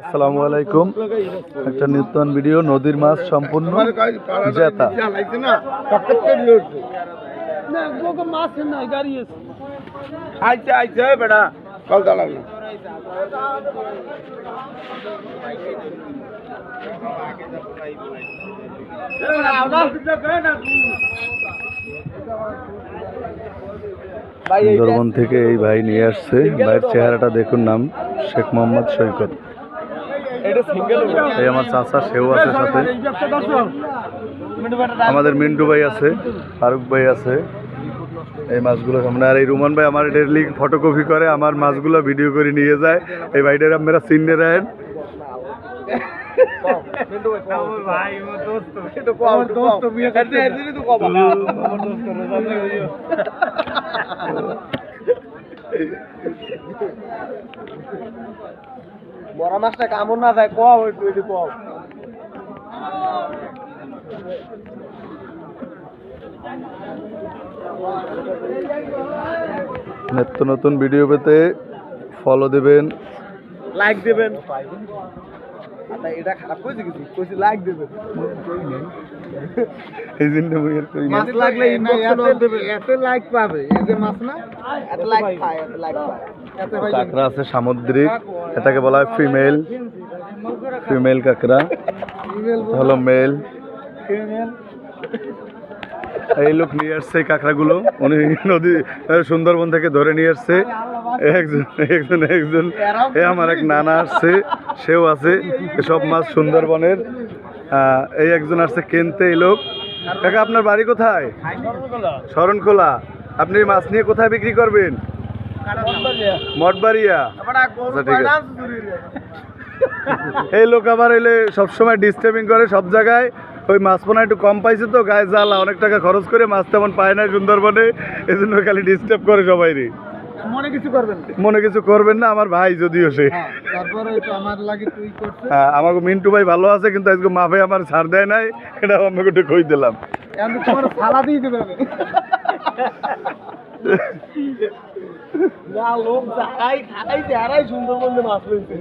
আসসালামু আলাইকুম। একটা নূতন ভিডিও নদীর মাছ সম্পূর্ণ জেতা। আইছে আইছে বেটা কল সুন্দরবন থেকে এই ভাই নিয়ে আসছে। ভাইয়ের চেহারাটা দেখুন নাম শেখ মোহাম্মদ সৈকত। এই আমার চাচা সেও আছে সাথে। আমাদের মিন্টু ভাই আছে ফারুক ভাই আছে। এই মাছগুলো সামনে। আর এই রুমান ভাই আমার ডেলি ফটোকপি করে আমার মাছগুলো ভিডিও করে নিয়ে যায়। এই ভাইটার আপনারা চিনে রাখেন বড় মাছটা কামড় না যায় কম একটু কও। নিত্য নতুন ভিডিও পেতে ফলো দেবেন। লাইক দেবেন। এটা খারাপ কইছে কিছু? কইছি লাইক দেবেন। এই জন্য মুই আর করি মাছ লাগলে ইনবক্সে দেবেন। এত লাইক পাবে। এই যে মাছ না এত লাইক পায় এত লাইক পায়। কাঁকড়া আছে সামুদ্রিক এটাকে বলা হয় ফিমেল ফিমেল কাঁকড়া। হলো মেল এই লোক নিয়ে আসছে কাঁকড়াগুলো। উনি নদী সুন্দরবন থেকে ধরে নিয়ে আসছে। একজন একজন একজন। এ আমার এক নানা আসছে সেও আছে। সব মাছ সুন্দরবনের। এই একজন আসছে কেনতে এই লোক। কাকা আপনার বাড়ি কোথায়? শরণখোলা আপনি মাছ নিয়ে কোথায় বিক্রি করবেন? মঠবাড়িয়া। আচ্ছা, ঠিক আছে। এই লোক আবার এলে সবসময় ডিস্টার্বিং করে সব জায়গায়। ওই মাছ পোনা একটু কম পাইছে তো গায়ে জ্বালা অনেক টাকা খরচ করে মাছ তেমন পায় না সুন্দরবনে এই জন্য খালি ডিস্টার্ব করে সবাই মনে কিছু করবেন মনে কিছু করবেন না আমার ভাই যদিও সে। করছিস। হ্যাঁ, আমাকে মিন্টু ভাই ভালো আছে কিন্তু আজকে মাফে আমার ছাড় দেয় নাই এটা আমাকে একটু কই দিলাম। আমি তোমার ফালা দিয়ে দেবে না লোক যাই খাই যারাই সুন্দরবনে মাছ লইছে।